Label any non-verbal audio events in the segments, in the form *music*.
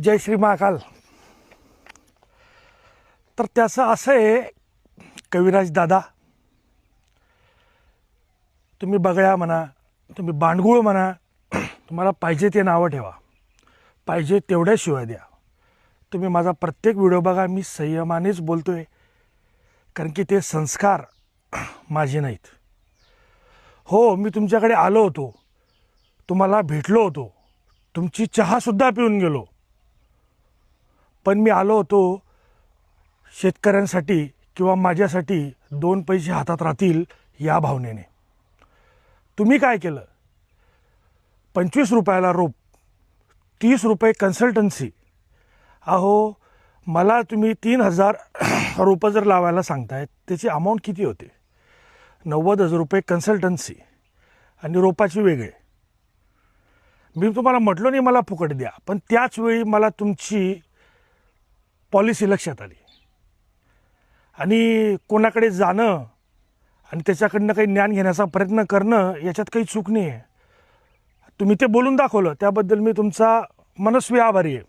जय श्री महाकाल. तर त्याचं असं आहे कविराज दादा तुम्ही बगळ्या म्हणा तुम्ही बांडगुळ म्हणा तुम्हाला पाहिजे ते नावं ठेवा. पाहिजे तेवढ्या शिवाय द्या. तुम्ही माझा प्रत्येक व्हिडिओ बघा मी संयमानेच बोलतो आहे कारण की ते संस्कार माझे नाहीत. हो मी तुमच्याकडे आलो होतो. तुम्हाला भेटलो होतो. तुमची चहासुद्धा पिऊन गेलो. पण मी आलो होतो शेतकऱ्यांसाठी किंवा माझ्यासाठी दोन पैसे हातात राहतील या भावनेने. तुम्ही काय केलं? पंचवीस रुपयाला रोप तीस रुपये कन्सल्टन्सी अहो मला तुम्ही तीन हजार *coughs* रोपं जर लावायला सांगतायत त्याची अमाऊंट किती होते? नव्वद हजार रुपये कन्सल्टन्सी आणि रोपाची वेगळे. मी तुम्हाला म्हटलो नाही मला फुकट द्या. पण त्याच वेळी मला तुमची पॉलिसी लक्षात आली. आणि कोणाकडे जाणं आणि त्याच्याकडनं काही ज्ञान घेण्याचा प्रयत्न करणं याच्यात काही चूक नाही आहे. तुम्ही ते बोलून दाखवलं त्याबद्दल मी तुमचा मनस्वी आभारी आहे.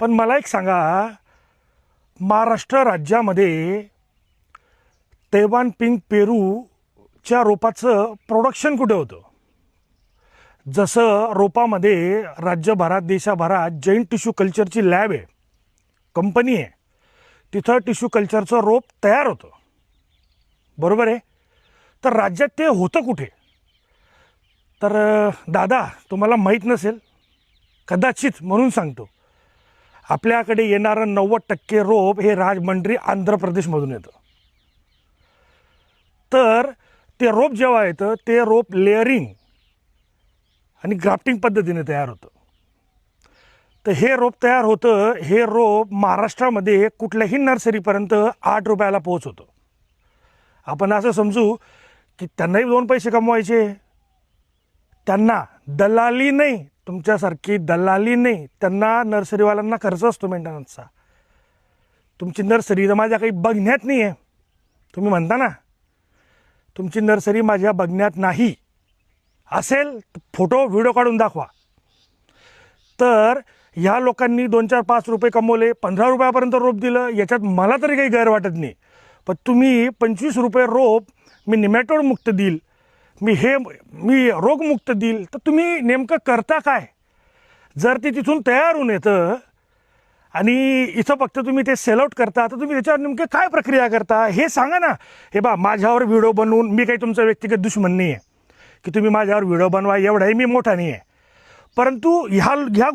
पण मला एक सांगा महाराष्ट्र राज्यामध्ये तैवान पिंक पेरूच्या रोपाचं प्रोडक्शन कुठे होतं? जसं रोपामध्ये राज्यभरात देशाभरात जैन टिश्यू कल्चरची लॅब आहे. कंपनी आहे. तिथं टिश्यू कल्चरचं रोप तयार होतं. बरोबर आहे? तर राज्यात ते होतं कुठे? तर दादा तुम्हाला माहीत नसेल कदाचित म्हणून सांगतो. आपल्याकडे येणारं नव्वद टक्के रोप हे राजमंड्री आंध्र प्रदेशमधून येतं. तर ते रोप जेव्हा येतं ते रोप लेअरिंग आणि ग्राफ्टिंग पद्धतीने तयार होतं. तर हे रोप तयार होतं. हे रोप महाराष्ट्रामध्ये कुठल्याही नर्सरीपर्यंत आठ रुपयाला पोहोच होतं आपण असं समजू की त्यांनाही दोन पैसे कमवायचे. त्यांना दलाली नाही. तुमच्यासारखी दलाली नाही. त्यांना नर्सरीवाल्यांना खर्च असतो मेंटेनन्सचा तुमची नर्सरी तर माझ्या काही बघण्यात नाही आहे तुम्ही म्हणता ना. तुमची नर्सरी माझ्या बघण्यात नाही. असेल तर फोटो व्हिडिओ काढून दाखवा. तर ह्या लोकांनी दोन चार पाच रुपये कमवले पंधरा रुपयापर्यंत रोप दिलं याच्यात मला तरी काही गैर वाटत नाही. पण तुम्ही पंचवीस रुपये रोप मी निमॅटोडमुक्त देईल मी हे मी रोगमुक्त देईल तर तुम्ही नेमकं करता काय? जर ते तिथून तयार होऊन येतं आणि इथं फक्त तुम्ही ते सेल आउट करता तर तुम्ही त्याच्यावर नेमकं काय प्रक्रिया करता? हे सांगा ना. हे बा माझ्यावर व्हिडिओ बनवून मी काही तुमचा व्यक्तिगत दुश्मन नाही आहे की तुम्ही माझ्यावर व्हिडिओ बनवा एवढाही मी मोठा नाही आहे परंतु ह्या ह्या गोष्टी